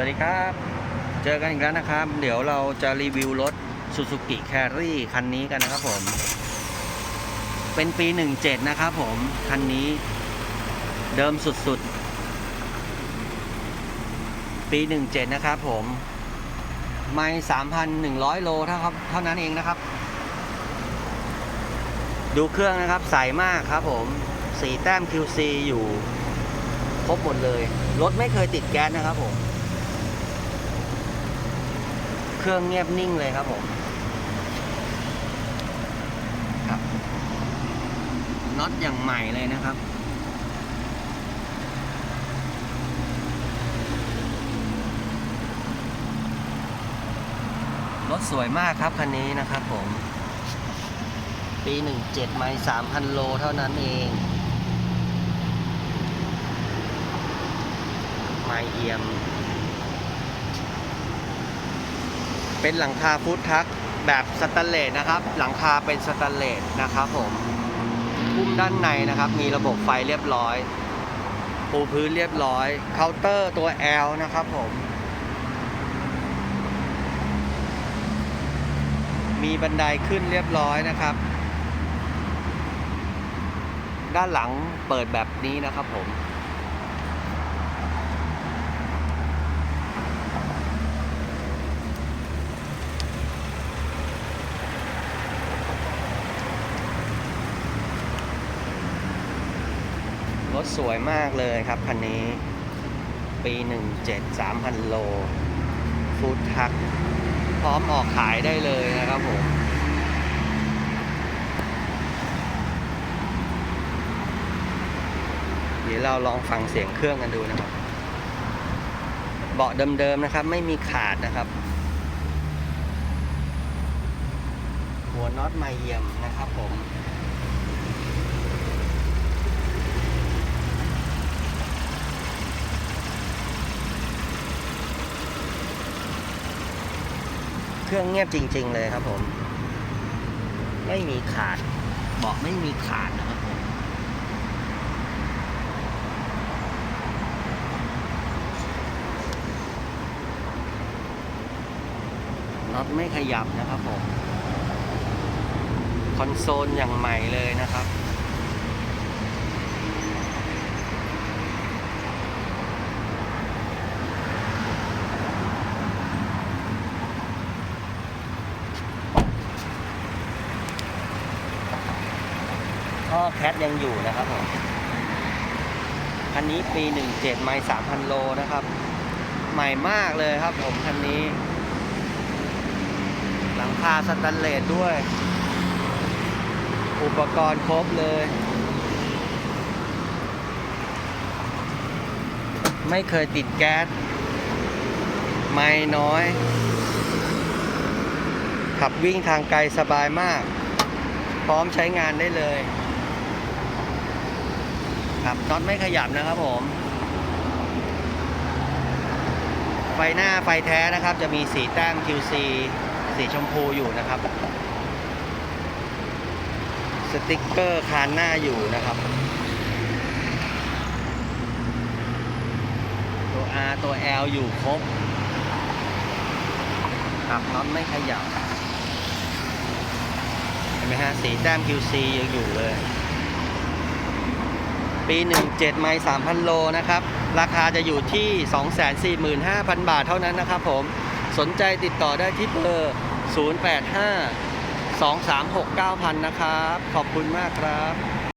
วัสดีครับ เจอกันอีกแล้วนะครับ เดี๋ยวเราจะรีวิวรถ Suzuki Carry คันนี้กันนะครับผม เป็นปี 17 นะครับผม คันนี้เดิมสุดๆ ปี 17 นะครับผม ไม่ 3,100 โลเท่าครับ เท่านั้นเองนะครับ ดูเครื่องนะครับ ใสมากครับผม สีแต้ม QC อยู่ครบหมดเลย รถไม่เคยติดแก๊สนะครับผม เครื่องเงียบนิ่งเลยครับผมครับน็อตอย่างใหม่เลยนะครับรถสวยมากครับคันนี้นะครับผม ปี 17 ไมล์3,000 โลเท่านั้นเอง ไมล์เอียม เป็นหลังคาฟู้ดทักแบบสแตนเลสนะครับ หลังคาเป็นสแตนเลสนะครับผมพุ่มด้านในนะครับ มีระบบไฟเรียบร้อย ปูพื้นเรียบร้อย เคาน์เตอร์ตัว L นะครับผม มีบันไดขึ้นเรียบร้อยนะครับ ด้านหลังเปิดแบบนี้นะครับผม รถสวยมากเลยครับคันนี้ ปี 17 3,000 โล ฟูดทัก พร้อมออกขายได้เลยนะครับผมเดี๋ยวเราลองฟังเสียงเครื่องกันดูนะครับ เบาะเดิมๆนะครับ ไม่มีขาดนะครับ หัวน็อตไม่เยี่ยมนะครับผม เครื่องเงียบจริง ๆ เลยครับผม ไม่มีขาดบาะไม่มีขาดนะครับผมน็อตไม่ขยับนะครับผม คอนโซลอย่างใหม่เลยนะครับ ท่อแคทยังอยู่นะครับผมคันนี้ปี 17 ไม่3,000 โลนะครับ ใหม่มากเลยครับผมคันนี้ หลังคาสแตนเลสด้วย อุปกรณ์ครบเลย ไม่เคยติดแก๊ส ไม่น้อย ขับวิ่งทางไกลสบายมาก พร้อมใช้งานได้เลย ครับน็อตไม่ขยับนะครับผม ไฟหน้าไฟแท้นะครับ จะมีสีแต้ม QC สีชมพูอยู่นะครับ สติกเกอร์คานหน้าอยู่นะครับ ตัว R ตัว L อยู่ครบ ครับน็อตไม่ขยับ เห็นไหมฮะ สีแต้ม QC ยังอยู่เลย ปี 17 ไมล์3,000 โลนะครับ ราคาจะอยู่ที่ 245,000 บาทเท่านั้นนะครับผม สนใจติดต่อได้ที่เบอร์ 085 236 9000 นะครับ ขอบคุณมากครับ